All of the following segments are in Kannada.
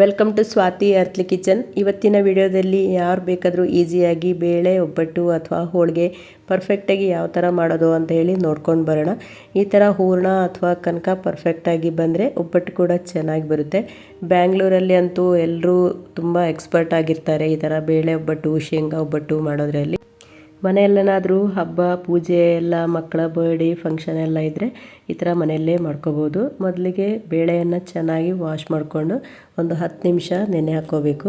Welcome to Swathi earthly kitchen ಇವತ್ತಿನ ವಿಡಿಯೋದಲ್ಲಿ ಯಾರು ಬೇಕಾದರೂ ಈಸಿಯಾಗಿ ಬೇಳೆ, ಒಬ್ಬಟ್ಟು ಅಥವಾ ಹೋಳಿಗೆ ಪರ್ಫೆಕ್ಟಾಗಿ ಯಾವ ಥರ ಮಾಡೋದು ಅಂತ ಹೇಳಿ ನೋಡ್ಕೊಂಡು ಬರೋಣ. ಈ ಥರ ಹೂರ್ಣ ಅಥವಾ ಕನಕ ಪರ್ಫೆಕ್ಟಾಗಿ ಬಂದರೆ ಒಬ್ಬಟ್ಟು ಕೂಡ ಚೆನ್ನಾಗಿ ಬರುತ್ತೆ. ಬ್ಯಾಂಗ್ಳೂರಲ್ಲಿ ಅಂತೂ ಎಲ್ಲರೂ ತುಂಬ ಎಕ್ಸ್ಪರ್ಟ್ ಆಗಿರ್ತಾರೆ ಈ ಥರ ಬೇಳೆ, ಒಬ್ಬಟ್ಟು, ಶೇಂಗಾ ಒಬ್ಬಟ್ಟು ಮಾಡೋದ್ರಲ್ಲಿ. ಮನೆಯಲ್ಲೇನಾದರೂ ಹಬ್ಬ, ಪೂಜೆ ಎಲ್ಲ, ಮಕ್ಕಳ ಬರ್ಡೇ ಫಂಕ್ಷನ್ ಎಲ್ಲ ಇದ್ದರೆ ಈ ಥರ ಮನೆಯಲ್ಲೇ ಮಾಡ್ಕೋಬೋದು. ಮೊದಲಿಗೆ ಬೇಳೆಯನ್ನು ಚೆನ್ನಾಗಿ ವಾಶ್ ಮಾಡಿಕೊಂಡು ಒಂದು ಹತ್ತು ನಿಮಿಷ ನೆನೆ ಹಾಕ್ಕೋಬೇಕು.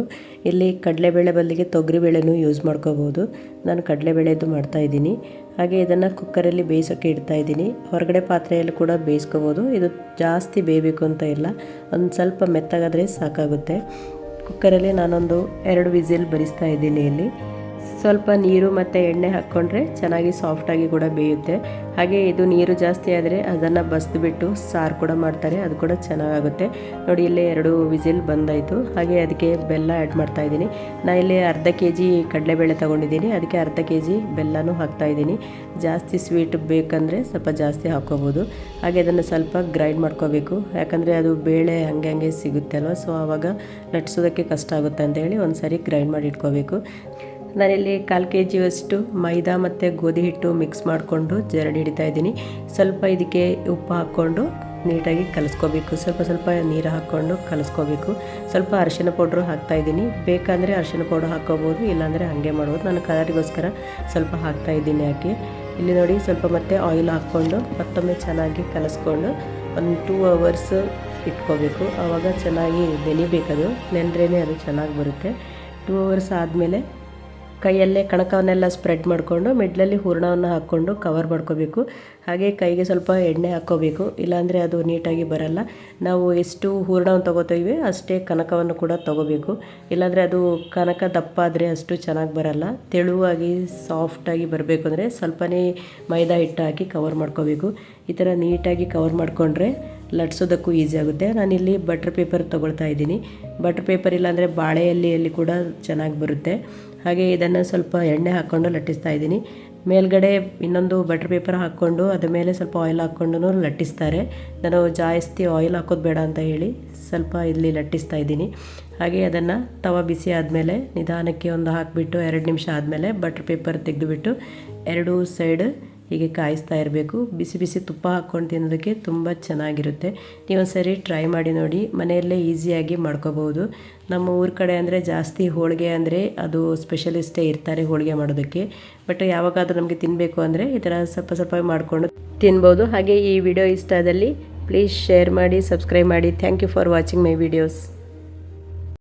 ಇಲ್ಲಿ ಕಡಲೆಬೇಳೆ ಬದಲಿಗೆ ತೊಗರಿಬೇಳೆನೂ ಯೂಸ್ ಮಾಡ್ಕೋಬೋದು. ನಾನು ಕಡಲೆಬೇಳೆದು ಮಾಡ್ತಾಯಿದ್ದೀನಿ ಹಾಗೆ ಇದನ್ನು ಕುಕ್ಕರಲ್ಲಿ ಬೇಯಿಸೋಕೆ ಇಡ್ತಾ ಇದ್ದೀನಿ. ಹೊರಗಡೆ ಪಾತ್ರೆಯಲ್ಲಿ ಕೂಡ ಬೇಯಿಸ್ಕೋಬೋದು. ಇದು ಜಾಸ್ತಿ ಬೇಯಬೇಕು ಅಂತ ಇಲ್ಲ. ಒಂದು ಸ್ವಲ್ಪ ಮೆತ್ತಗಾದರೆ ಸಾಕಾಗುತ್ತೆ. ಕುಕ್ಕರಲ್ಲಿ ನಾನೊಂದು ಎರಡು ವಿಸಿಲ್ ಬರಿಸ್ತಾ ಇದ್ದೀನಿ ಇಲ್ಲಿ. ಸ್ವಲ್ಪ ನೀರು ಮತ್ತು ಎಣ್ಣೆ ಹಾಕ್ಕೊಂಡ್ರೆ ಚೆನ್ನಾಗಿ ಸಾಫ್ಟಾಗಿ ಕೂಡ ಬೇಯುತ್ತೆ. ಹಾಗೆ ಇದು ನೀರು ಜಾಸ್ತಿ ಆದರೆ ಅದನ್ನು ಬಸ್ದುಬಿಟ್ಟು ಸಾರು ಕೂಡ ಮಾಡ್ತಾರೆ, ಅದು ಕೂಡ ಚೆನ್ನಾಗಾಗುತ್ತೆ. ನೋಡಿ, ಇಲ್ಲಿ ಎರಡು ವಿಸಿಲ್ ಬಂದಾಯಿತು. ಹಾಗೆ ಅದಕ್ಕೆ ಬೆಲ್ಲ ಆ್ಯಡ್ ಮಾಡ್ತಾ ಇದ್ದೀನಿ. ನಾನು ಇಲ್ಲಿ ಅರ್ಧ ಕೆ ಜಿ ಕಡಲೆಬೇಳೆ ತೊಗೊಂಡಿದ್ದೀನಿ. ಅದಕ್ಕೆ ಅರ್ಧ ಕೆ ಜಿ ಬೆಲ್ಲನೂ ಹಾಕ್ತಾಯಿದ್ದೀನಿ ಜಾಸ್ತಿ ಸ್ವೀಟ್ ಬೇಕಂದರೆ ಸ್ವಲ್ಪ ಜಾಸ್ತಿ ಹಾಕ್ಕೋಬೋದು. ಹಾಗೆ ಅದನ್ನು ಸ್ವಲ್ಪ ಗ್ರೈಂಡ್ ಮಾಡ್ಕೋಬೇಕು. ಯಾಕಂದರೆ ಅದು ಬೇಳೆ ಹಂಗೆ ಹಂಗೆ ಸಿಗುತ್ತೆ ಅಲ್ವ? ಸೊ ಆವಾಗ ಲಟ್ಸೋದಕ್ಕೆ ಕಷ್ಟ ಆಗುತ್ತೆ ಅಂತ ಹೇಳಿ ಒಂದು ಸಾರಿ ಗ್ರೈಂಡ್ ಮಾಡಿ ಇಟ್ಕೋಬೇಕು. ನಾನಿಲ್ಲಿ ಕಾಲು ಕೆ ಜಿಯಷ್ಟು ಮೈದಾ ಮತ್ತು ಗೋಧಿ ಹಿಟ್ಟು ಮಿಕ್ಸ್ ಮಾಡಿಕೊಂಡು ಜರಡಿ ಹಿಡಿತಾ ಇದ್ದೀನಿ. ಸ್ವಲ್ಪ ಇದಕ್ಕೆ ಉಪ್ಪು ಹಾಕ್ಕೊಂಡು ನೀಟಾಗಿ ಕಲಿಸ್ಕೋಬೇಕು. ಸ್ವಲ್ಪ ಸ್ವಲ್ಪ ನೀರು ಹಾಕ್ಕೊಂಡು ಕಲಿಸ್ಕೋಬೇಕು. ಸ್ವಲ್ಪ ಅರಿಶಿನ ಪೌಡ್ರು ಹಾಕ್ತಾಯಿದ್ದೀನಿ ಬೇಕಂದರೆ ಅರಿಶಿನ ಪೌಡ್ರ್ ಹಾಕ್ಕೋಬೋದು, ಇಲ್ಲಾಂದರೆ ಹಾಗೆ ಮಾಡ್ಬೋದು. ನಾನು ಕಲರಿಗೋಸ್ಕರ ಸ್ವಲ್ಪ ಹಾಕ್ತಾಯಿದ್ದೀನಿ ಹಾಕಿ ಇಲ್ಲಿ ನೋಡಿ ಸ್ವಲ್ಪ ಮತ್ತೆ ಆಯಿಲ್ ಹಾಕ್ಕೊಂಡು ಮತ್ತೊಮ್ಮೆ ಚೆನ್ನಾಗಿ ಕಲಿಸ್ಕೊಂಡು ಒಂದು ಟೂ ಅವರ್ಸ್ ಇಟ್ಕೋಬೇಕು. ಆವಾಗ ಚೆನ್ನಾಗಿ ನೆನಿಬೇಕದು ನೆನೆದ್ರೇ ಅದು ಚೆನ್ನಾಗಿ ಬರುತ್ತೆ. ಟೂ ಅವರ್ಸ್ ಆದಮೇಲೆ ಕೈಯಲ್ಲೇ ಕಣಕವನ್ನೆಲ್ಲ ಸ್ಪ್ರೆಡ್ ಮಾಡಿಕೊಂಡು, ಮಿಡ್ಲಲ್ಲಿ ಹೂರಣವನ್ನು ಹಾಕ್ಕೊಂಡು ಕವರ್ ಮಾಡ್ಕೋಬೇಕು. ಹಾಗೆ ಕೈಗೆ ಸ್ವಲ್ಪ ಎಣ್ಣೆ ಹಾಕ್ಕೋಬೇಕು. ಇಲ್ಲಾಂದರೆ ಅದು ನೀಟಾಗಿ ಬರಲ್ಲ. ನಾವು ಎಷ್ಟು ಹೂರಣವನ್ನು ತೊಗೋತೀವಿ, ಅಷ್ಟೇ ಕನಕವನ್ನು ಕೂಡ ತೊಗೋಬೇಕು. ಇಲ್ಲಾಂದರೆ ಅದು ಕನಕ ದಪ್ಪ ಆದರೆ ಅಷ್ಟು ಚೆನ್ನಾಗಿ ಬರಲ್ಲ. ತೆಳುವಾಗಿ ಸಾಫ್ಟಾಗಿ ಬರಬೇಕು ಅಂದರೆ ಸ್ವಲ್ಪನೇ ಮೈದಾ ಹಿಟ್ಟು ಹಾಕಿ ಕವರ್ ಮಾಡ್ಕೋಬೇಕು. ಈ ಥರ ನೀಟಾಗಿ ಕವರ್ ಮಾಡಿಕೊಂಡ್ರೆ ಲಟ್ಸೋದಕ್ಕೂ ಈಸಿ ಆಗುತ್ತೆ. ನಾನಿಲ್ಲಿ ಬಟ್ರ್ ಪೇಪರ್ ತೊಗೊಳ್ತಾ ಇದ್ದೀನಿ. ಬಟ್ರ್ ಪೇಪರ್ ಇಲ್ಲಾಂದರೆ ಬಾಳೆ ಎಲೆಯಲ್ಲಿ ಕೂಡ ಚೆನ್ನಾಗಿ ಬರುತ್ತೆ. ಹಾಗೆ ಇದನ್ನು ಸ್ವಲ್ಪ ಎಣ್ಣೆ ಹಾಕ್ಕೊಂಡು ಲಟ್ಟಿಸ್ತಾ ಇದ್ದೀನಿ. ಮೇಲ್ಗಡೆ ಇನ್ನೊಂದು ಬಟರ್ ಪೇಪರ್ ಹಾಕ್ಕೊಂಡು ಅದರ ಮೇಲೆ ಸ್ವಲ್ಪ ಆಯಿಲ್ ಹಾಕ್ಕೊಂಡು ಲಟ್ಟಿಸ್ತಾರೆ. ನಾನು ಜಾಸ್ತಿ ಆಯಿಲ್ ಹಾಕೋದು ಬೇಡ ಅಂತ ಹೇಳಿ ಸ್ವಲ್ಪ ಇಲ್ಲಿ ಲಟ್ಟಿಸ್ತಾ ಇದ್ದೀನಿ. ಹಾಗೆ ಅದನ್ನು ತವ ಬಿಸಿ ಆದಮೇಲೆ ನಿಧಾನಕ್ಕೆ ಒಂದು ಹಾಕಿಬಿಟ್ಟು ಎರಡು ನಿಮಿಷ ಆದಮೇಲೆ ಬಟ್ರ್ ಪೇಪರ್ ತೆಗೆದುಬಿಟ್ಟು ಎರಡು ಸೈಡ್ ಹೀಗೆ ಕಾಯಿಸ್ತಾ ಇರಬೇಕು. ಬಿಸಿ ಬಿಸಿ ತುಪ್ಪ ಹಾಕ್ಕೊಂಡು ತಿನ್ನೋದಕ್ಕೆ ತುಂಬ ಚೆನ್ನಾಗಿರುತ್ತೆ. ನೀವೊಂದು ಸರಿ ಟ್ರೈ ಮಾಡಿ ನೋಡಿ. ಮನೆಯಲ್ಲೇ ಈಸಿಯಾಗಿ ಮಾಡ್ಕೋಬೋದು ನಮ್ಮ ಊರ ಕಡೆ ಅಂದರೆ ಜಾಸ್ತಿ ಹೋಳಿಗೆ ಅಂದರೆ ಅದು ಸ್ಪೆಷಲಿಸ್ಟೇ ಇರ್ತಾರೆ ಹೋಳಿಗೆ ಮಾಡೋದಕ್ಕೆ. ಬಟ್ ಯಾವಾಗಾದರೂ ನಮಗೆ ತಿನ್ನಬೇಕು ಅಂದರೆ ಈ ಥರ ಸ್ವಲ್ಪ ಸ್ವಲ್ಪ ಮಾಡಿಕೊಂಡು ತಿನ್ಬೋದು. ಹಾಗೆ ಈ ವಿಡಿಯೋ ಇಷ್ಟ ಆದಲ್ಲಿ ಪ್ಲೀಸ್ ಶೇರ್ ಮಾಡಿ ಸಬ್ಸ್ಕ್ರೈಬ್ ಮಾಡಿ. Thank you for watching my videos